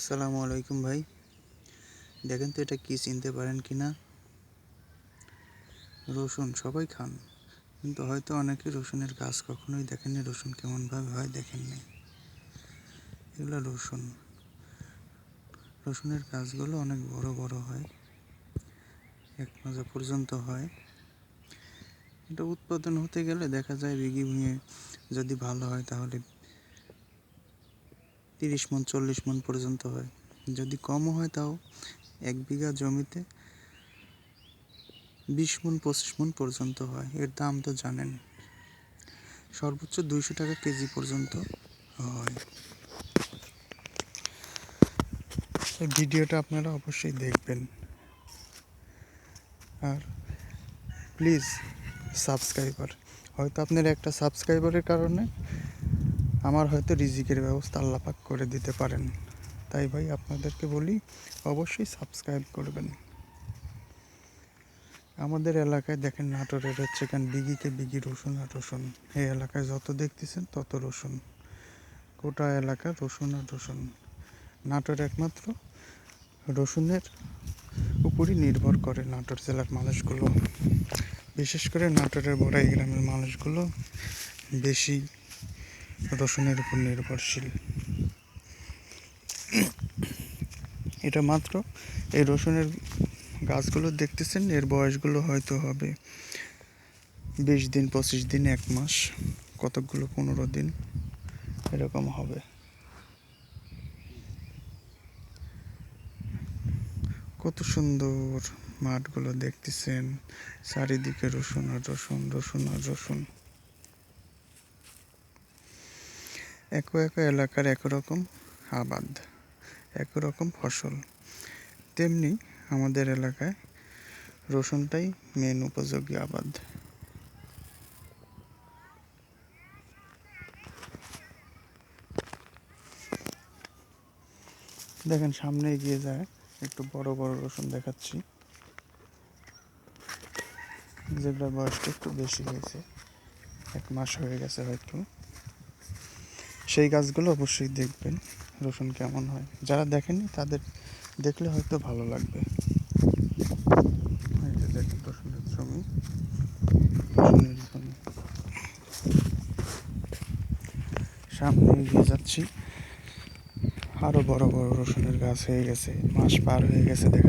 আসসালামু আলাইকুম ভাই। দেখেন তো এটা কি চিনতে পারেন কি না? রসুন, সবাই খান। কিন্তু হয়তো অনেকে রসুনের গাছ কখনোই দেখেননি। রসুন কেমনভাবে হয় দেখেননি এগুলো রসুন। রসুনের গাছগুলো অনেক বড় বড় হয়। এক মাজা পর্যন্ত হয়। এটা উৎপাদন হতে গেলে দেখা যায় বিঘি ভুঁয়ে যদি ভালো হয় তাহলে তিরিশ মন, চল্লিশ মন পর্যন্ত হয়। যদি কমও হয় তাও এক বিঘা জমিতে বিশ মন, পঁচিশ মন পর্যন্ত হয়। এর দাম তো জানেন। সর্বোচ্চ দুইশো টাকা কেজি পর্যন্ত হয়। এই ভিডিওটা আপনারা অবশ্যই দেখবেন। আর প্লিজ সাবস্ক্রাইবার। হয়তো আপনার একটা সাবস্ক্রাইবারের কারণে আমার হয়তো রিজিকের ব্যবস্থা আল্লাপাক করে দিতে পারেন। তাই ভাই আপনাদেরকে বলি, অবশ্যই সাবস্ক্রাইব করবেন। আমাদের এলাকায় দেখেন নাটোরের হচ্ছে কেন বিঘিকে বিঘি রসুন আর রসুন। এই এলাকায় যত দেখতেছেন তত রসুন। গোটা এলাকা রসুন আর রসুন। নাটোর একমাত্র রসুনের উপরই নির্ভর করে নাটোর জেলার মানুষগুলো। বিশেষ করে নাটোরের বড়াই গ্রামের মানুষগুলো বেশি রসুনের উপর নির্ভরশীল। এটা মাত্র। এই রসুনের গাছগুলো দেখতেছেন, এর বয়সগুলো হয়তো হবে বিশ দিন, পঁচিশ দিন, এক মাস, কতকগুলো পনেরো দিন, এরকম হবে। কত সুন্দর মাঠগুলো দেখতেছেন, চারিদিকে রসুন আর রসুন রসুন আর রসুন। এক এক এলাকার একরকম আবাদ, একরকম ফসল। তেমনি আমাদের এলাকায় রসুনটাই মেন উপযোগী আবাদ। দেখেন, সামনে এগিয়ে যায় একটু বড় বড় রসুন দেখাচ্ছি। যেগুলোর বয়সটা একটু বেশি হয়েছে, এক মাস হয়ে গেছে হয়তো। সেই গাছগুলো অবশ্যই দেখবেন, রসুন কেমন হয়। যারা দেখেনি তাদের দেখলে হয়তো ভালো লাগবে। রসুনের সামনে এগিয়ে যাচ্ছি। আরও বড় বড় রসুনের গাছ হয়ে গেছে। মাস পার হয়ে গেছে দেখা